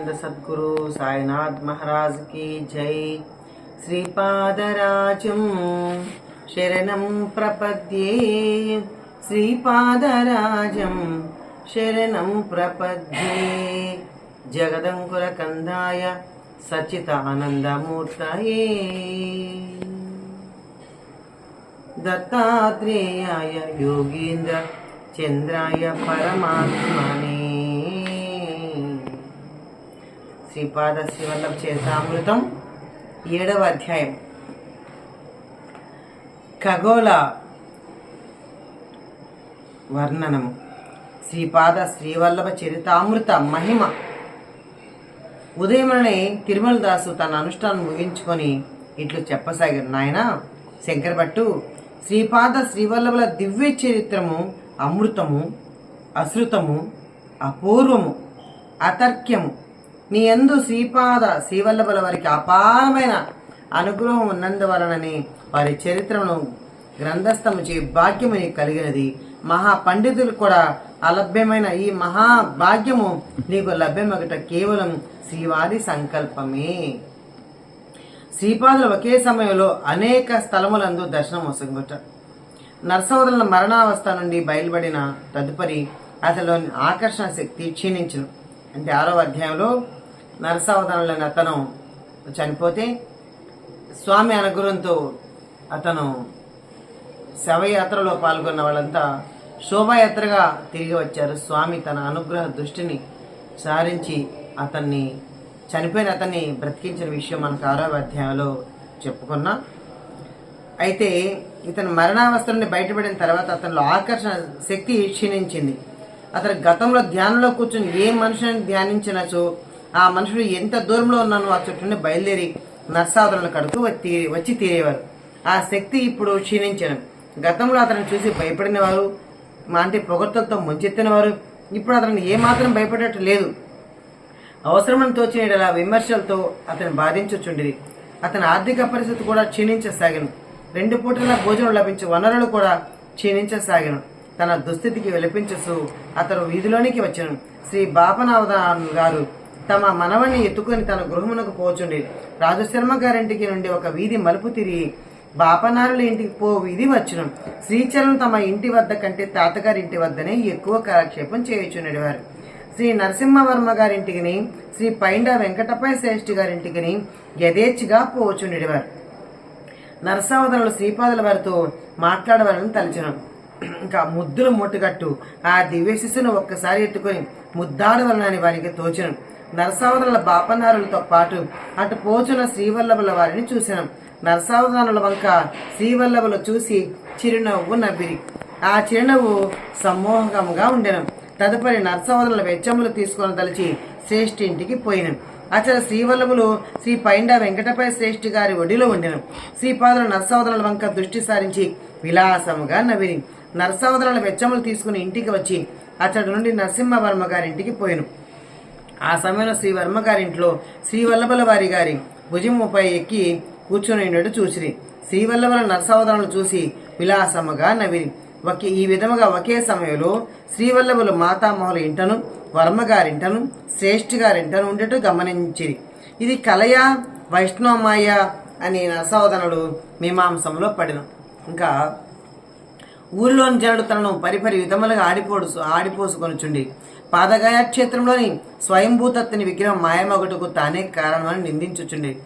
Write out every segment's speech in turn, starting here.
సచ్చిదానంద సద్గురు సాయినాథ్ మహారాజ్కి జై. శ్రీపాదరాజం శరణం ప్రపద్యే. శ్రీపాదరాజం శరణం ప్రపద్యే. జగదంకుర కందాయ సచ్చిదానందమూర్తయే. దత్తాత్రేయాయ యోగీంద్ర చంద్రాయ పరమాత్మనే. శ్రీపాద శివల్లభ చేతామృతం ఏడవ అధ్యాయం. ఖగోళ వర్ణనము. శ్రీపాద శ్రీవల్లభ చరితామృత మహిమ. ఉదయమనే తిరుమల దాసు తన అనుష్ఠానం ముగించుకొని ఇట్లు చెప్పసాగారు నాయన శంకరభట్టు శ్రీపాద శ్రీవల్లభుల దివ్య చరిత్రము అమృతము అశ్రుతము అపూర్వము అతర్క్యము నీ యందు శ్రీపాద శ్రీవల్లభుల వారికి అపారమైన అనుగ్రహం ఉన్నందువలనని వారి చరిత్రను గ్రంథస్థము చే భాగ్యము నీకు కలిగినది. మహా పండితులు కూడా అలభ్యమైన ఈ మహా భాగ్యము నీకు లభ్యమగట కేవలం శ్రీవారి సంకల్పమే. శ్రీపాదులు ఒకే సమయంలో అనేక స్థలములందు దర్శనం వసంగుట. నరసవదల మరణావస్థ నుండి బయలుపడిన తదుపరి అతలోని ఆకర్షణ శక్తి క్షీణించను. అంటే ఆరవ అధ్యాయంలో నరసావధానంలోని అతను చనిపోతే స్వామి అనుగ్రహంతో అతను శవయాత్రలో పాల్గొన్న వాళ్ళంతా శోభాయాత్రగా తిరిగి వచ్చారు. స్వామి తన అనుగ్రహ దృష్టిని సారించి అతన్ని చనిపోయిన అతన్ని బ్రతికించిన విషయం మనకు ఆరవ అధ్యాయంలో చెప్పుకున్నాం. అయితే ఇతను మరణావస్థ నుండి బయటపడిన తర్వాత అతనిలో ఆకర్షణ శక్తి క్షీణించింది. అతను గతంలో ధ్యానంలో కూర్చొని ఏ మనుషుని ధ్యానించినచో ఆ మనుషుడు ఎంత దూరంలో ఉన్నానో ఆ చుట్టూ నుండి బయలుదేరి నర్సావతరణ కడుతూ వచ్చి వచ్చి తీరేవారు. ఆ శక్తి ఇప్పుడు క్షీణించను. గతంలో అతను చూసి భయపడిన వారు మా అంటే పొగడ్తలతో ముంచెత్తిన వారు ఇప్పుడు అతను ఏమాత్రం భయపడేట్టు లేదు. అవసరమని తోచిన విమర్శలతో అతను బాధించుచుండిరి. అతని ఆర్థిక పరిస్థితి కూడా క్షీణించసాగను. రెండు పూటల భోజనం లభించే వనరులు కూడా క్షీణించసాగను. తన దుస్థితికి విలపించసు అతను వీధిలోనికి వచ్చాను. శ్రీ బాపనావధాన్ గారు తమ మనవణ్ణి ఎత్తుకొని తన గృహమునకు పోచుండేది రాజశర్మ గారింటికి నుండి ఒక వీధి మలుపు తిరిగి బాపనారుల ఇంటికి పో వీధి వచ్చును. శ్రీచరణ్ తమ ఇంటి వద్ద కంటే తాతగారి ఇంటి వద్దనే ఎక్కువ కాలక్షేపం చేయుచుండేవారు. శ్రీ నరసింహవర్మ గారింటికిని శ్రీ పైండ వెంకటపై శ్రేష్ఠి గారింటికిని యథేచ్ఛగా పోచుండేవారు. నరసావదనులు శ్రీపాదుల వారితో మాట్లాడవాలని తలచను. ఇంకా ముద్దులు ముట్టుగట్టు ఆ దివ్య శిశును ఒక్కసారి ఎత్తుకొని ముద్దాడవలనని వారికి తోచను. నరసావదనుల బాపనారులతో పాటు అటు పోచున శ్రీవల్లభుల వారిని చూశాను నరసావధానుల వంక శ్రీవల్లభులు చూసి చిరునవ్వు నవ్విరి. ఆ చిరునవ్వు సమ్మోహకంగా ఉండెను. తదుపరి నరసావధనుల వెచ్చములు తీసుకొని తలచి శ్రేష్ఠి ఇంటికి పోయిన. అచల శ్రీవల్లభులు శ్రీ పైండ వెంకటపై శ్రేష్ఠి గారి ఒడిలో ఉండెను. శ్రీపాదుల నరసావధనుల వంక దృష్టి సారించి విలాసముగా నవ్విరి. నరసావధనుల వెచ్చములు తీసుకుని ఇంటికి వచ్చి అతడి నుండి నరసింహవర్మ గారింటికి పోయాను. ఆ సమయంలో శ్రీ వర్మగారింట్లో శ్రీ వల్లభల వారి గారి భుజముపై ఎక్కి కూర్చుని ఉన్నట్టు చూసిరి. శ్రీ వల్లభల నరసవదనలు చూసి విలాసముగా నవ్విరి. ఒకే ఈ విధముగా ఒకే సమయంలో శ్రీవల్లభులు మాతామహుల ఇంటను వర్మ గారింటను శ్రేష్ఠి గారింటను ఉండేట్టు గమనించిరి. ఇది కలయ వైష్ణవమాయ అని నరసవదనుడు మీమాంసంలో పడిన. ఇంకా ఊరిలోని జనుడు తనను పరిపరి విధములుగా ఆడిపోడు ఆడిపోసుకొనుచుండి పాదగాయ క్షేత్రంలోని స్వయంభూతత్తుని విగ్రహం మాయమొగటుకు తానే కారణమని నిందించుచుండే.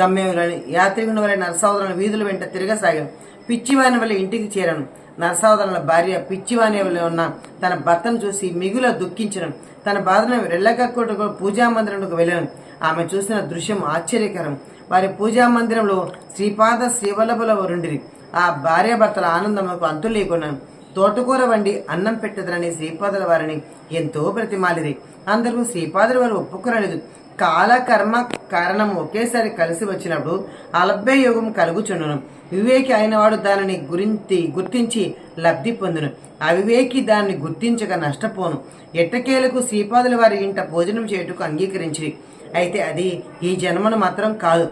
గమ్యంలోని యాత్రికుని వలె నరసావదన వీధుల వెంట తిరగసాగాను. పిచ్చివాని వల్ల ఇంటికి చేరాను. నరసావదన భార్య పిచ్చివాని వల్ల ఉన్న తన భర్తను చూసి మిగుల దుఃఖించను. తన బాధను రెల్లగక్కుటకు పూజా మందిరంకు వెళ్ళాను. ఆమె చూసిన దృశ్యం ఆశ్చర్యకరం. వారి పూజా మందిరంలో శ్రీపాద శ్రీవల్లభుల వరుండిరి ఆ భార్యాభర్తల ఆనందములకు అంతు లేకున్నాను తోటకూర వండి అన్నం పెట్టదురని శ్రీపాదుల వారిని ఎంతో ప్రతిమాలిది అందరూ శ్రీపాదుల వారు ఒప్పుకోరలేదు కాల కర్మ కారణం ఒకేసారి కలిసి వచ్చినప్పుడు అలభ్య యోగం కలుగుచుండును. వివేకి అయినవాడు దానిని గురించి గుర్తించి లబ్ధి పొందును. అవివేకి దాన్ని గుర్తించక నష్టపోను. ఎట్టకేలకు శ్రీపాదుల వారి ఇంట భోజనం చేయుటకు అంగీకరించింది అయితే అది ఈ జన్మను మాత్రం కాదు.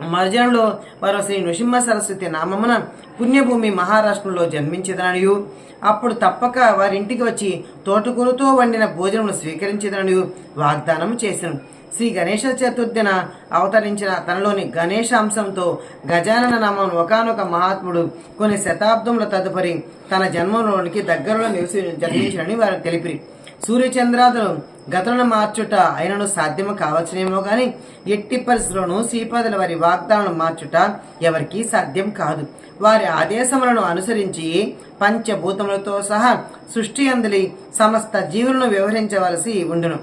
మరుజనంలో వారు శ్రీ నృసింహ సరస్వతి నామమున పుణ్యభూమి మహారాష్ట్రంలో జన్మించదననియు. అప్పుడు తప్పక వారింటికి వచ్చి తోటకూరతో వండిన భోజనమును స్వీకరించదననియు. వాగ్దానం చేశాను శ్రీ గణేష చతుర్థిన అవతరించిన తనలోని గణేష అంశంతో గజానన నామం ఒకనొక మహాత్ముడు కొన్ని శతాబ్దముల తదుపరి తన జన్మంలోనికి దగ్గరలో నివసి జన్మించినని వారు తెలిపిరి. సూర్యచంద్రాదులు గతులను మార్చుట అయినను సాధ్యము కావచ్చునేమో కానీ ఎట్టి పరిస్థితుల్లోనూ శ్రీపాదుల వారి వాగ్దానాలను మార్చుట ఎవరికీ సాధ్యం కాదు. వారి ఆదేశములను అనుసరించి పంచభూతములతో సహా సృష్టి అందలి సమస్త జీవులను వ్యవహరించవలసి ఉండును.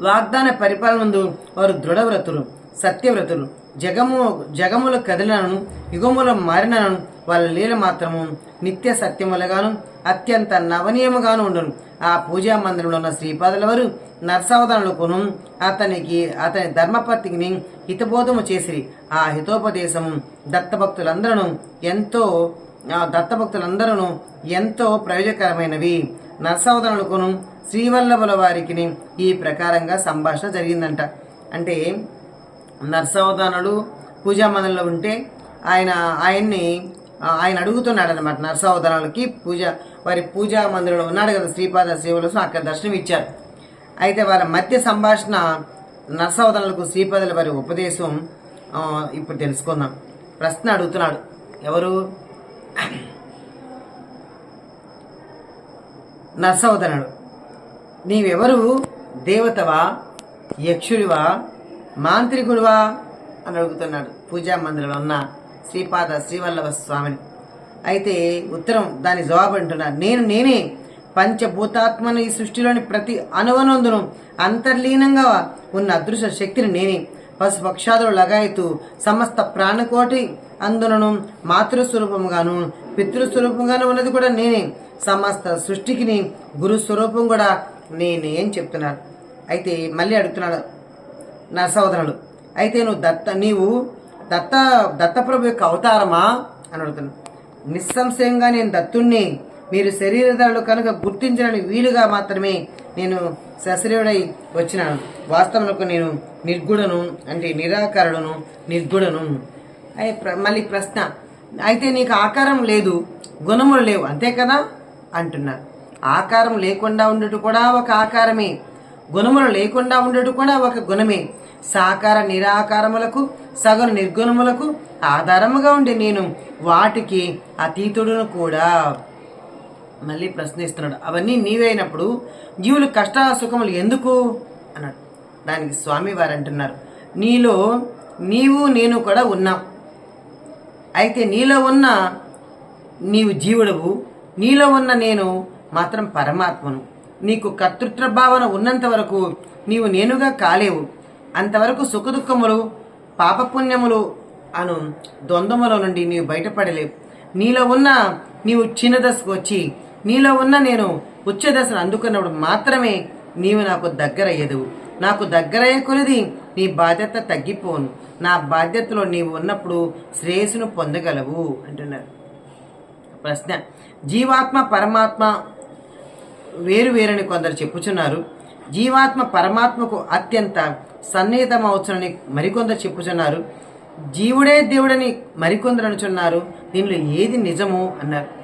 వాగ్దాన పరిపాలనందు వారు దృఢవ్రతులు సత్యవ్రతులు. జగము జగముల కదిలినను యుగముల మారినను వాళ్ళ లీల మాత్రము నిత్య సత్యములుగాను అత్యంత నవనీయముగాను ఉండును. ఆ పూజా మందిరంలో ఉన్న శ్రీపాదుల వారు నర్సావధానులకును అతనికి అతని ధర్మపత్నికి హితబోధము చేసిరి. ఆ హితోపదేశం దత్తభక్తులందరూ ఎంతో దత్తభక్తులందరూ ఎంతో ప్రయోజకరమైనవి. నర్సావధానులకును శ్రీవల్లభుల వారికి ఈ ప్రకారంగా సంభాషణ జరిగిందంట. అంటే నరసావధానుడు పూజా మందిరంలో ఉంటే ఆయన ఆయన్ని ఆయన అడుగుతున్నాడు అనమాట నరసావతారాలకి పూజ వారి పూజా మందిరంలో ఉన్నాడు కదా శ్రీపాద శ్రీవలసు అక్కడ దర్శనం ఇచ్చారు. అయితే వాళ్ళ మధ్య సంభాషణ నరసావతారాలకు శ్రీపాదుల వారి ఉపదేశం ఇప్పుడు తెలుసుకుందాం. ప్రశ్న అడుగుతున్నాడు. ఎవరు? నరసవదనుడు నీవెవరు? దేవతవా? యక్షుడివా? మాంత్రికుడివా? అని అడుగుతున్నాడు పూజా మందిరంలో ఉన్న శ్రీపాద శ్రీవల్లభ స్వామిని. అయితే ఉత్తరం దాని జవాబు అంటున్నాడు. నేను నేనే పంచభూతాత్మను ఈ సృష్టిలోని ప్రతి అనువనందును అంతర్లీనంగా ఉన్న అదృశ్య శక్తిని నేనే పశుపక్షాదులు లగాయతూ సమస్త ప్రాణకోటి అందునను మాతృస్వరూపముగాను పితృస్వరూపంగాను ఉన్నది కూడా నేనే. సమస్త సృష్టికి గురు స్వరూపం కూడా నేనే అని చెప్తున్నాడు. అయితే మళ్ళీ అడుగుతున్నాడు నా సోదరుడు అయితే నువ్వు దత్త నీవు దత్త దత్తప్రభు యొక్క అవతారమా? అని అడుగుతున్నాను నిస్సంశయంగా నేను దత్తుణ్ణి మీరు శరీరధారులు కనుక గుర్తించడానికి వీలుగా మాత్రమే నేను సశరీరుడై వచ్చినాను. వాస్తవంలో నేను నిర్గుణను అంటే నిరాకారుడును నిర్గుణను అయి ప్ర- మళ్ళీ ప్రశ్న. అయితే నీకు ఆకారం లేదు గుణములు లేవు అంతే కదా? అంటున్నారు ఆకారం లేకుండా ఉండటం కూడా ఒక ఆకారమే. గుణములు లేకుండా ఉండటం కూడా ఒక గుణమే. సాకార నిరాకారములకు సగను నిర్గుణములకు ఆధారముగా ఉండి నేను వాటికి అతీతుడును కూడా. మళ్ళీ ప్రశ్నిస్తున్నాడు అవన్నీ నీవైనప్పుడు జీవులు కష్ట సుఖములు ఎందుకు? అన్నాడు. దానికి స్వామి వారు అంటున్నారు నీలో నీవు నేను కూడా ఉన్నాం. అయితే నీలో ఉన్న నీవు జీవుడవు నీలో ఉన్న నేను మాత్రం పరమాత్మను. నీకు కర్తృత్వ భావన ఉన్నంత వరకు నీవు నేనుగా కాలేవు. అంతవరకు సుఖదుఖములు పాపపుణ్యములు అను ద్వంద్వముల నుండి నీవు బయటపడలేవు. నీలో ఉన్న నీవు చిన్న దశకు వచ్చి నీలో ఉన్న నేను ఉచ్చ దశను అందుకున్నప్పుడు మాత్రమే నీవు నాకు దగ్గరయ్యదు నాకు దగ్గరయ్యే కొలిది నీ బాధ్యత తగ్గిపోను. నా బాధ్యతలో నీవు ఉన్నప్పుడు శ్రేయస్సును పొందగలవు అంటున్నారు. ప్రశ్న. జీవాత్మ పరమాత్మ వేరు వేరని కొందరు చెప్పుచున్నారు. జీవాత్మ పరమాత్మకు అత్యంత సన్నిహితమవచ్చునని మరికొందరు చెప్పుచున్నారు. జీవుడే దేవుడని మరికొందరు అనుచున్నారు. దీనిలో ఏది నిజము? అన్నారు.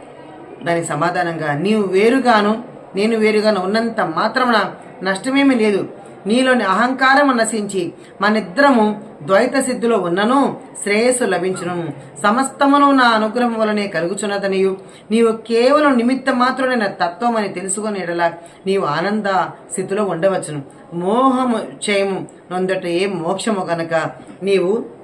దానికి సమాధానంగా నీవు వేరుగాను నేను వేరుగాను ఉన్నంత మాత్రమున నష్టమేమీ లేదు. నీలోని అహంకారము నశించి మనిద్దరము ద్వైత సిద్ధిలో ఉన్నను శ్రేయస్సు లభించును. సమస్తమును నా అనుగ్రహం వలనే కలుగుచున్నదనియు. నీవు కేవలం నిమిత్త మాత్రమైన తత్వం అని తెలుసుకుని ఎడలా నీవు ఆనంద స్థితిలో ఉండవచ్చును. మోహము చేయము నొందట ఏ మోక్షము గనక నీవు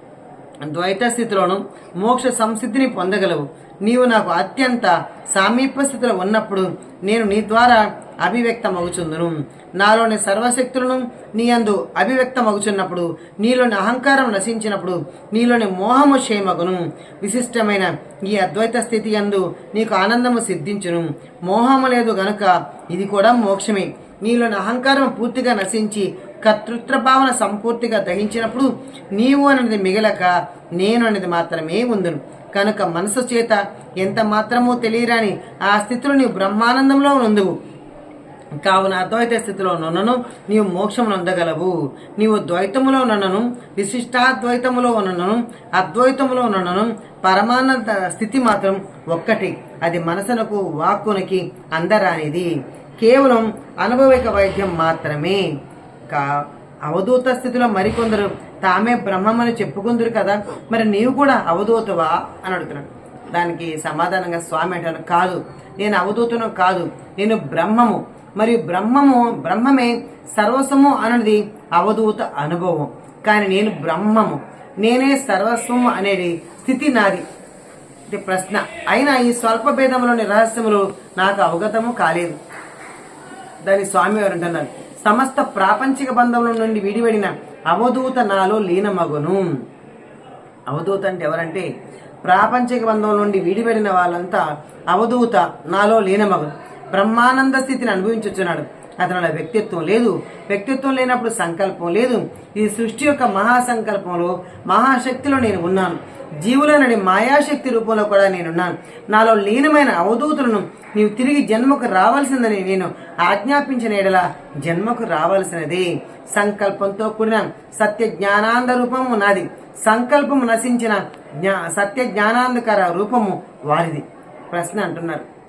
ద్వైత స్థితిలోను మోక్ష సంసిద్ధిని పొందగలవు. నీవు నాకు అత్యంత సామీప్య స్థితిలో ఉన్నప్పుడు నేను నీ ద్వారా అభివ్యక్తమగుచుందును. నాలోని సర్వశక్తులను నీ అందు అభివ్యక్తమగుచున్నప్పుడు నీలోని అహంకారం నశించినప్పుడు నీలోని మోహము క్షేమగును. విశిష్టమైన ఈ అద్వైత స్థితి అందు నీకు ఆనందము సిద్ధించును. మోహము లేదు గనుక ఇది కూడా మోక్షమే. నీలోని అహంకారం పూర్తిగా నశించి కర్తృత్వ భావన సంపూర్తిగా దహించినప్పుడు నీవు అనేది మిగలక నేను అనేది మాత్రమే ఉందును. కనుక మనసు చేత ఎంత మాత్రమో తెలియరాని ఆ స్థితిలో నీవు బ్రహ్మానందంలో నుందువు. కావున అద్వైత స్థితిలో నున్నను నీవు మోక్షం నొందగలవు నీవు ద్వైతములో నన్నను విశిష్టాద్వైతములో ఉన్నను అద్వైతములో నన్నను పరమానంద స్థితి మాత్రం ఒక్కటి. అది మనసునకు వాక్కునికి అందరానిది. కేవలం అనుభవిక వైద్యం మాత్రమే. కా అవధూత స్థితిలో మరికొందరు తామే బ్రహ్మమని చెప్పుకుందరు కదా మరి నీవు కూడా అవధూతవా? అని అడుగుతున్నాడు. దానికి సమాధానంగా స్వామి అంటాను కాదు నేను అవధూతను కాదు నేను బ్రహ్మము. మరియు బ్రహ్మము బ్రహ్మమే సర్వస్వము అన్నది అవధూత అనుభవం. కానీ నేను బ్రహ్మము. నేనే సర్వస్వము అనేది స్థితి నాది. ఇది ప్రశ్న. అయినా ఈ స్వల్ప భేదంలోని రహస్యములు నాకు అవగతము కాలేదు. దాని స్వామి వారు అంటున్నారు. సమస్త ప్రాపంచిక బంధముల నుండి విడివడిన అవధూత నాలో లీనమగును అవధూత అంటే ఎవరంటే ప్రాపంచిక బంధం నుండి విడివడిన వాళ్ళంతా అవధూత నాలో లీనమగును బ్రహ్మానంద స్థితిని అనుభవించుచున్నాడు. అతనిలో వ్యక్తిత్వం లేదు. వ్యక్తిత్వం లేనప్పుడు సంకల్పం లేదు. ఇది సృష్టి యొక్క మహాసంకల్పంలో మహాశక్తిలో నేను ఉన్నాను. జీవులనడి మాయాశక్తి రూపంలో కూడా నేనున్నాను. నాలో లీనమైన అవధూతులను నీవు తిరిగి జన్మకు రావాల్సిందని నేను ఆజ్ఞాపించిన ఎడలా జన్మకు రావాల్సినది. సంకల్పంతో కూడిన సత్య జ్ఞానాంద రూపము నాది. సంకల్పము నశించిన జ్ఞా సత్య జ్ఞానాంధకర రూపము వారిది. ప్రశ్న అంటున్నారు.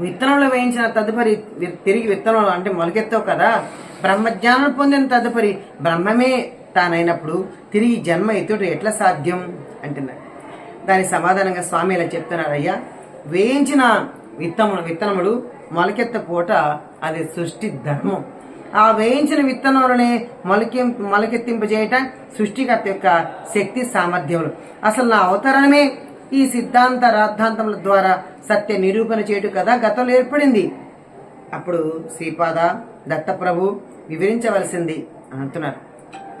విత్తనంలో వేయించిన తదుపరి తిరిగి విత్తనంలో అంటే మొలకెత్తావు కదా. బ్రహ్మజ్ఞానం పొందిన తదుపరి బ్రహ్మమే తానైనప్పుడు తిరిగి జన్మ ఎత్తుట ఎట్లా సాధ్యం? అంటున్నారు దాని సమాధానంగా స్వామి ఇలా చెప్తున్నారయ్యా వేయించిన విత్తములు విత్తనములు మొలకెత్త పూట అది సృష్టి ధర్మం. ఆ వేయించిన విత్తనములనే మొలకె మొలకెత్తింపజేయటం సృష్టికర్త యొక్క శక్తి సామర్థ్యములు. అసలు నా అవతరణమే ఈ సిద్ధాంత రాద్ధాంతముల ద్వారా సత్య నిరూపణ చేయటం కదా గతంలో ఏర్పడింది. అప్పుడు శ్రీపాద దత్తప్రభు వివరించవలసింది అని అంటున్నారు.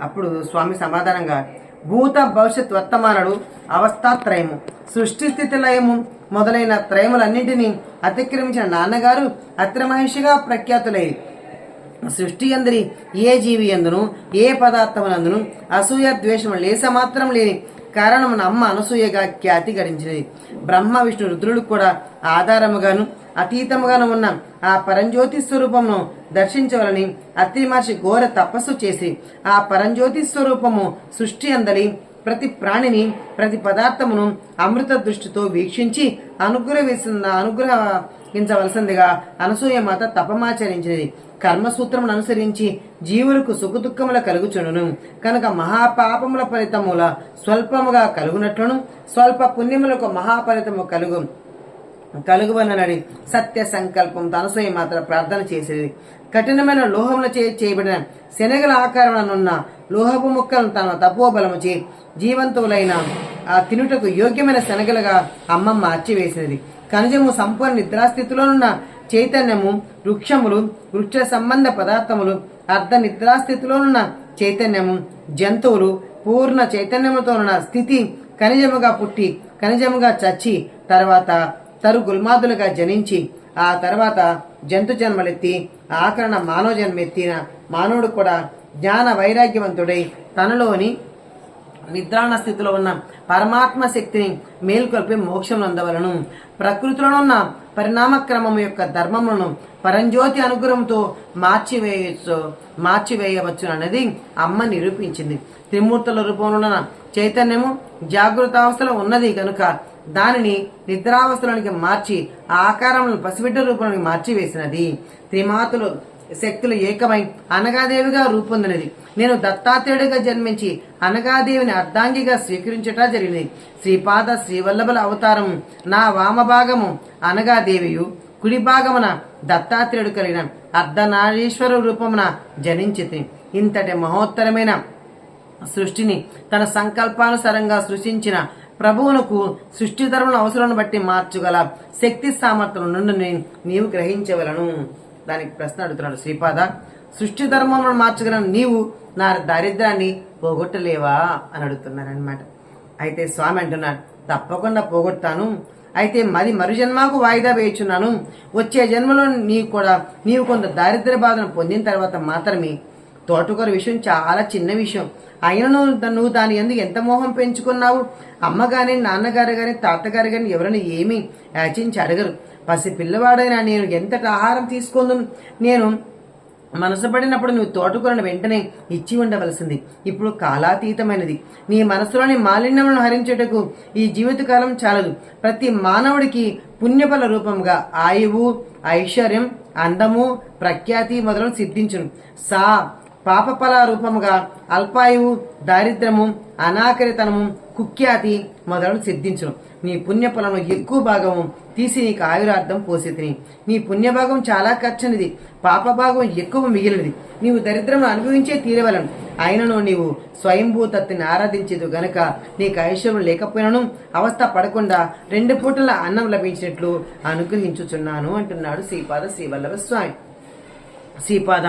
అప్పుడు స్వామి సమాధానంగా భూత భవిష్యత్ వర్తమానుడు అవస్థాత్రయము సృష్టి స్థితి లయము మొదలైన త్రయములన్నింటినీ అతిక్రమించిన నాన్నగారు అత్రమహిషిగా ప్రఖ్యాతులై సృష్టి అందరి ఏ జీవి ఎందును ఏ పదార్థములందును అసూయ ద్వేషము లేస మాత్రం లేని కారణమున అమ్మ అనసూయగా ఖ్యాతి గడించినది. బ్రహ్మ విష్ణు రుద్రుడు కూడా ఆధారముగాను అతీతముగాను ఉన్న ఆ పరంజ్యోతి స్వరూపమును దర్శించవలని అత్రి మహర్షి ఘోర తపస్సు చేసి ఆ పరంజ్యోతి స్వరూపము సృష్టి అందలి ప్రతి ప్రాణిని ప్రతి పదార్థమును అమృత దృష్టితో వీక్షించి అనుగ్రహిస్తున్న అనుగ్రహించవలసిందిగా అనసూయ మాత తపమాచరించినది కర్మసూత్రమును అనుసరించి జీవులకు సుఖదుఖముల కలుగుచుండును. కనుక మహాపాపముల ఫలితముల స్వల్పముగా కలుగునట్లును. స్వల్ప పుణ్యములకు మహాఫలితము కలుగు కలుగువనని సత్య సంకల్పం తనసూయ మాత్రం ప్రార్థన చేసేది. కఠినమైన లోహముల చే చేయబడిన శనగల ఆకారములనున్న లోహపు ముక్కలను తన తపోబలము చే జీవంతువులైన ఆ తినుటకు యోగ్యమైన శనగలుగా అమ్మ మార్చివేసినది ఖనిజము సంపూర్ణ నిద్రాస్థితిలోనున్న చైతన్యము వృక్షములు వృక్ష సంబంధ పదార్థములు అర్ధ నిద్రాస్థితిలోనున్న చైతన్యము జంతువులు పూర్ణ చైతన్యముతో ఉన్న స్థితి ఖనిజముగా పుట్టి ఖనిజముగా చచ్చి తర్వాత తరు గుల్మాదులుగా జనించి ఆ తర్వాత జంతు జన్మలెత్తి ఆకరణ మానవ జన్మెత్తిన మానవుడు కూడా జ్ఞాన వైరాగ్యవంతుడై తనలోని నిద్రాణ స్థితిలో ఉన్న పరమాత్మ శక్తిని మేల్కొల్పి మోక్షం నందవలను ప్రకృతిలో ఉన్న పరిణామక్రమం యొక్క ధర్మములను పరంజ్యోతి అనుగ్రహంతో మార్చివేయచ్చు మార్చివేయవచ్చు అన్నది అమ్మ నిరూపించింది. త్రిమూర్తుల రూపంలో ఉన్న చైతన్యము జాగృతావస్థలో ఉన్నది కనుక దానిని నిద్రావస్థలోనికి మార్చి ఆకారములను పసిబిడ్డ రూపంలోకి మార్చివేసినది. త్రిమాతులు శక్తులు ఏకమై అనగాదేవిగా రూపొందినది. నేను దత్తాత్రేయుడిగా జన్మించి అనగాదేవిని అర్ధాంగిగా స్వీకరించట జరిగినది. శ్రీపాద శ్రీవల్లభుల అవతారం నా వామభాగము అనగాదేవియు. కుడి భాగమున దత్తాత్రేయుడు కలిగిన అర్ధనారీశ్వర రూపమున జనించితి ఇంతటి మహోత్తరమైన సృష్టిని తన సంకల్పానుసారంగా సృష్టించిన ప్రభువునకు సృష్టి ధర్మల అవసరాలను బట్టి మార్చగల శక్తి సామర్థ్యం నుండి నీవు గ్రహించవలను. దానికి ప్రశ్న అడుగుతున్నాడు. శ్రీపాద సృష్టి ధర్మములను మార్చగల నీవు నా దారిద్రాన్ని పోగొట్టలేవా? అని అడుగుతున్నారనమాట అయితే స్వామి అంటున్నాడు తప్పకుండా పోగొడతాను. అయితే మరి మరు జన్మకు వాయిదా వేయుచున్నాను. వచ్చే జన్మలో నీవు కూడా నీవు కొంత దారిద్ర్య బాధను పొందిన తర్వాత మాత్రమే. తోటకూర విషయం చాలా చిన్న విషయం. అయినను నువ్వు దాని ఎందుకు ఎంత మోహం పెంచుకున్నావు? అమ్మ నాన్నగారు కానీ తాతగారు కానీ ఎవరైనా ఏమీ యాచించి అడగరు. పసి పిల్లవాడైనా నేను ఎంతటి ఆహారం తీసుకుందును? నేను మనసు పడినప్పుడు నువ్వు తోటకూరను వెంటనే ఇచ్చి ఉండవలసింది. ఇప్పుడు కాలాతీతమైనది. నీ మనసులోని మాలిన్యములను హరించుటకు ఈ జీవితకాలం చాలదు. ప్రతి మానవుడికి పుణ్యఫల రూపంగా ఆయువు ఐశ్వర్యం అందము ప్రఖ్యాతి మొదలు సిద్ధించును. సా పాపఫల రూపముగా అల్పాయువు దారిద్రము అనాకరితనము కుఖ్యాతి మొదలు సిద్ధించును. నీ పుణ్యఫలను ఎక్కువ భాగము తీసి నీకు ఆయురార్థం పోసేతిని నీ పుణ్యభాగం చాలా ఖర్చునిది పాపభాగం ఎక్కువ మిగిలినది. నీవు దరిద్రము అనుభవించే తీరవలను అయినను నీవు స్వయంభూతత్తిని ఆరాధించేదు గనక నీకు ఐశ్వర్యం లేకపోయినను అవస్థ పడకుండా రెండు పూటల అన్నం లభించినట్లు అనుగ్రహించుచున్నాను అంటున్నాడు శ్రీపాద శ్రీవల్లభ స్వామి శ్రీపాద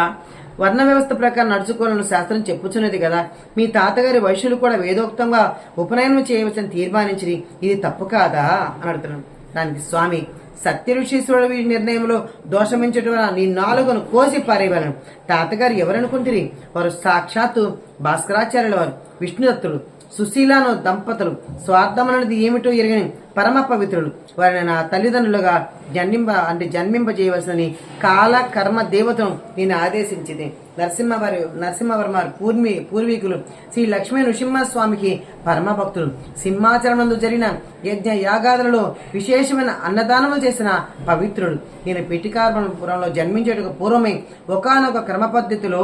వర్ణ వ్యవస్థ ప్రకారం నడుచుకోవాలని శాస్త్రం చెప్పుచున్నది కదా. మీ తాతగారి వైశ్యులు కూడా వేదోక్తంగా ఉపనయనం చేయవచ్చని తీర్మానించి ఇది తప్పు కాదా? అని అడుగుతున్నాను దానికి స్వామి సత్య ఋషీశ్వరుడి నిర్ణయంలో దోషమించడం వల్ల నీ నాలుగును కోసి పారేయవలను. తాతగారు ఎవరనుకుంటుంది వారు సాక్షాత్తు భాస్కరాచార్యుల వారు విష్ణుదత్తుడు సుశీలాను దంపతులు స్వార్థమనది ఏమిటో ఎరగని పరమ పవిత్రులు వారిని నా తల్లిదండ్రులుగా జన్మింప అంటే జన్మింప చేయవలసిన కాల కర్మ దేవతను నేను ఆదేశించింది నరసింహవారి నరసింహవర్మ పూర్వీ పూర్వీకులు శ్రీ లక్ష్మీ నృసింహస్వామికి పరమ భక్తులు సింహాచలనందు జరిగిన యజ్ఞ యాగాదులలో విశేషమైన అన్నదానములు చేసిన పవిత్రుడు. నేను పిటికార్పురంలో జన్మించేటకు పూర్వమే ఒకానొక క్రమ పద్ధతిలో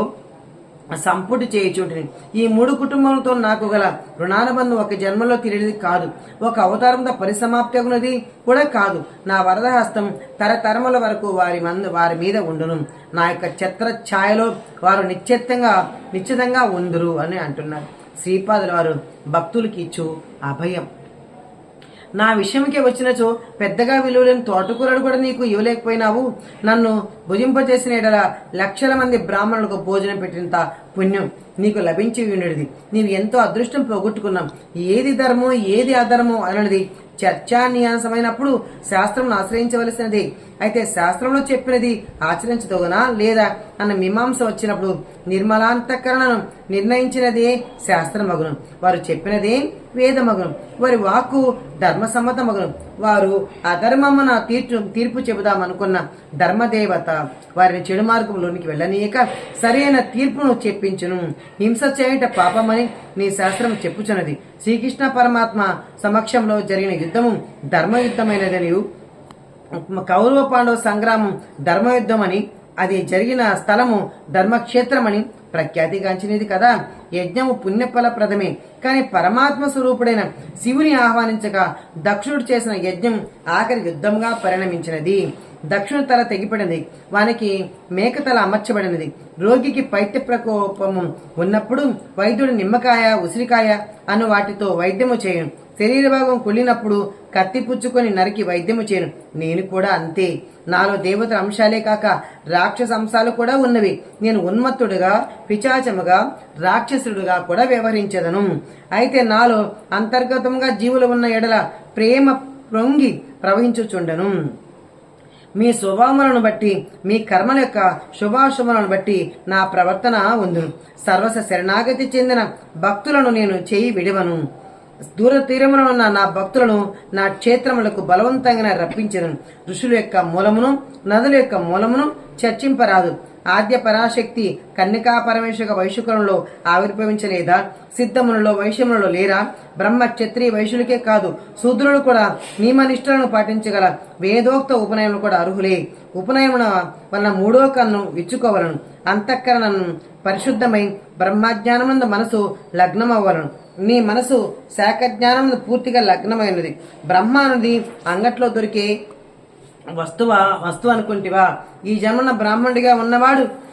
సంపుటి చేయుచుంటిని. ఈ మూడు కుటుంబాలతో నాకు గల రుణానుబంధం ఒక జన్మలో తిరిగి కాదు. ఒక అవతారంతో పరిసమాప్తి అగునది కూడా కాదు. నా వరదహస్తం తరతరముల వరకు వారి మందు వారి మీద ఉండును. నా యొక్క ఛత్ర ఛాయలో వారు నిశ్చితంగా నిశ్చితంగా ఉందురు అని అంటున్నారు. శ్రీపాదుల వారు భక్తులకి ఇచ్చు అభయం. నా విషయంకే వచ్చినచో పెద్దగా విలువలేని తోటకూరడు కూడా నీకు ఇవ్వలేకపోయినావు. నన్ను భుజింపచేసిన ఎడల లక్షల మంది బ్రాహ్మణులకు భోజనం పెట్టినంత పుణ్యం నీకు లభించి ఉండేది నీవు ఎంతో అదృష్టం పోగొట్టుకున్నాం ఏది ధర్మం ఏది అధర్మం అన్నది చర్చాన్యాసమైనప్పుడు శాస్త్రం ఆశ్రయించవలసినది. అయితే శాస్త్రంలో చెప్పినది ఆచరించదగునా లేదా అన్న మీమాంస వచ్చినప్పుడు నిర్మలాంతకరణను నిర్ణయించినదే శాస్త్రమగును. వారు చెప్పినదే వేదమగును. వారి వాక్కు ధర్మసమ్మతమగును. వారు అధర్మమున తీర్చు తీర్పు చెబుదామనుకున్న ధర్మదేవత వారిని చెడు మార్గంలోనికి వెళ్ళనీయక సరైన తీర్పును చెప్పించును. హింస చేయుట పాపమని నీ శాస్త్రం చెప్పుచున్నది. శ్రీకృష్ణ పరమాత్మ సమక్షంలో జరిగిన యుద్ధము ధర్మయుద్ధమైనదని కౌరవ పాండవ సంగ్రామం ధర్మయుద్ధమని అది జరిగిన స్థలము ధర్మక్షేత్రమని ప్రఖ్యాతిగాంచినది కదా. యజ్ఞము పుణ్యఫలప్రదమే. కానీ పరమాత్మ స్వరూపుడైన శివుని ఆహ్వానించగా దక్షుడు చేసిన యజ్ఞం ఆఖరి యుద్ధంగా పరిణమించినది. దక్షుని తల తెగిపడినది వానికి మేకతల అమర్చబడినది. రోగికి పైత్య ప్రకోపము ఉన్నప్పుడు వైద్యుడు నిమ్మకాయ ఉసిరికాయ అను వాటితో వైద్యము చేయను. శరీర భాగం కుళ్ళినప్పుడు కత్తి పుచ్చుకొని నరికి వైద్యము చేయను. నేను కూడా అంతే. నాలో దేవతల అంశాలే కాక రాక్షస అంశాలు కూడా ఉన్నవి. నేను ఉన్మత్తుడుగా పిచాచముగా రాక్షసుడుగా కూడా వ్యవహరించదను. అయితే నాలో అంతర్గతంగా జీవులు ఉన్న ఎడల ప్రేమ పొంగి ప్రవహించుచుండను. మీ స్వభావములను బట్టి మీ కర్మల యొక్క శుభాశుభములను బట్టి నా ప్రవర్తన ఉందును. సర్వస శరణాగతి చెందిన భక్తులను నేను చేయి విడవను. దూర తీరమున ఉన్న నా భక్తులను నా క్షేత్రములకు బలవంతంగా రప్పించను. ఋషుల యొక్క మూలమును నదుల యొక్క మూలమును చర్చింపరాదు. ఆద్య పరాశక్తి కన్నికా పరమేశ్వర వైశుకులంలో ఆవిర్భవించలేదా? సిద్ధములలో వైశ్యములలో లేరా? బ్రహ్మ క్షత్రియ వైశ్యులకే కాదు శూద్రులు కూడా నియమనిష్టలను పాటించగల వేదోక్త ఉపనయనం కూడా అర్హులే. ఉపనయమున వలన మూడో కన్ను విచ్చుకోవలను. అంతఃకరణను పరిశుద్ధమై బ్రహ్మజ్ఞానముందు మనసు లగ్నమవ్వలను. నీ మనసు శాఖ జ్ఞానం పూర్తిగా లగ్నమైనది. బ్రహ్మ అనేది అంగట్లో దొరికే వస్తువా వస్తువు అనుకుంటివా ఈ జన్మన బ్రాహ్మణుడిగా ఉన్నవాడు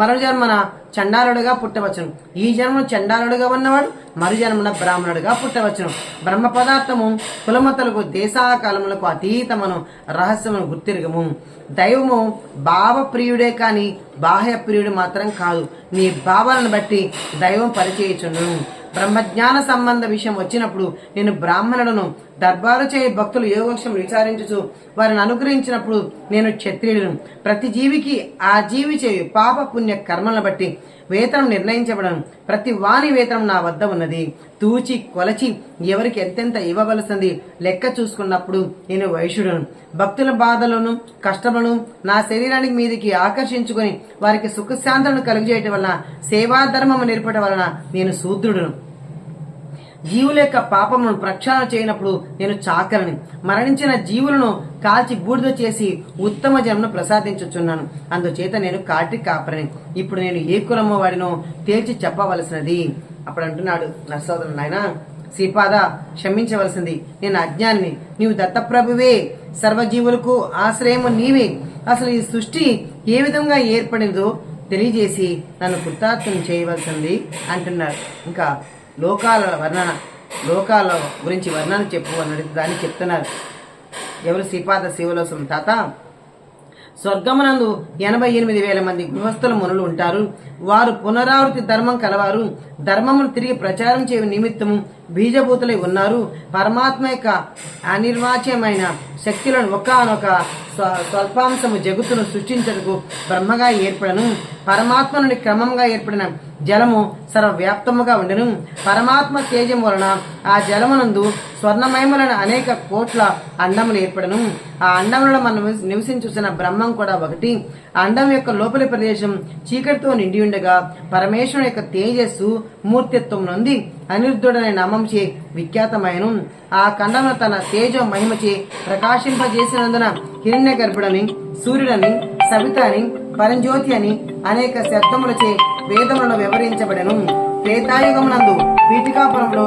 మరో జన్మన చండాలుడుగా పుట్టవచ్చును. ఈ జన్మ చండాలుడుగా ఉన్నవాడు మరు జన్మన బ్రాహ్మణుడుగా పుట్టవచ్చును. బ్రహ్మ పదార్థము కులమతలకు దేశాకాలములకు అతీతమను రహస్యమును గుర్తిరగము. దైవము భావప్రియుడే కానీ బాహ్య ప్రియుడు మాత్రం కాదు. నీ భావాలను బట్టి దైవం పరిచయించును. బ్రహ్మజ్ఞాన సంబంధ విషయం వచ్చినప్పుడు నేను బ్రాహ్మణులను దర్బారు చేయి భక్తులు యోగక్షం విచారించుచు వారిని అనుగ్రహించినప్పుడు నేను క్షత్రియులను. ప్రతి జీవికి ఆ జీవి చేయు పాప పుణ్య కర్మలను బట్టి వేతనం నిర్ణయించబడను. ప్రతి వాని వేతనం నా వద్ద ఉన్నది. తూచి కొలచి ఎవరికి ఎంతెంత ఇవ్వవలసింది లెక్క చూసుకున్నప్పుడు నేను వైశ్యుడను. భక్తుల బాధలను కష్టములను నా శరీరానికి మీదికి ఆకర్షించుకొని వారికి సుఖశాంతులను కలుగజేయటం వలన సేవాధర్మము నేర్పడం వలన నేను శూద్రుడును. జీవుల యొక్క పాపములను ప్రక్షాళన చేయనప్పుడు నేను చాకరని. మరణించిన జీవులను కాల్చి బూడిద చేసి ఉత్తమ జన్మను ప్రసాదించుచున్నాను. అందుచేత నేను కాటి కాపరని. ఇప్పుడు నేను ఏ కులమో వాడినో తేల్చి చెప్పవలసినది. అప్పుడు అంటున్నాడు నరసోదరుడు నాయన శ్రీపాద క్షమించవలసింది. నేను అజ్ఞానిని. నీవు దత్తప్రభువే. సర్వజీవులకు ఆశ్రయము నీవే. అసలు ఈ సృష్టి ఏ విధంగా ఏర్పడిందో తెలియజేసి నన్ను కృతార్థం చేయవలసింది అంటున్నాడు. ఇంకా లోకాల వర్ణన లోకాల గురించి వర్ణన చెప్పు అని దాన్ని చెప్తున్నారు. ఎవరు శ్రీపాద శివలోసం తాత? స్వర్గమునందు ఎనభై ఎనిమిది వేల మంది గృహస్థుల మునులు ఉంటారు. వారు పునరావృతి ధర్మం కలవారు. ధర్మమును తిరిగి ప్రచారం చేయు నిమిత్తము బీజభూతులై ఉన్నారు. పరమాత్మ యొక్క అనిర్వాచ్యమైన శక్తులను ఒకనొక స్వల్పాంశము జగత్తును సృష్టించటకు బ్రహ్మగా ఏర్పడను. పరమాత్మ నుండి క్రమంగా ఏర్పడిన జలము సర్వవ్యాప్తముగా ఉండెను. పరమాత్మ తేజం వలన ఆ జలమునందు స్వర్ణమయములైన అనేక కోట్ల అండములు ఏర్పడను. ఆ అండములలో మనం నివసించుసిన బ్రహ్మం కూడా ఒకటి. ఆ అండం యొక్క లోపలి ప్రదేశం చీకటితో నిండి ఉండగా పరమేశ్వరుని యొక్క తేజస్సు మూర్తిత్వం నుండి అనిరుద్ధుడనే నామంచే విఖ్యాతమైన ఆ ఖండమును తన తేజ మహిమచే ప్రకాశింపజేసినందున హిరణ్య గర్భుడని సూర్యుడని సవిత అని పరంజ్యోతి అని అనేక శబ్దములచే వేదములను వివరించబడను. త్రేతాయుగమునందు పీఠికాపురంలో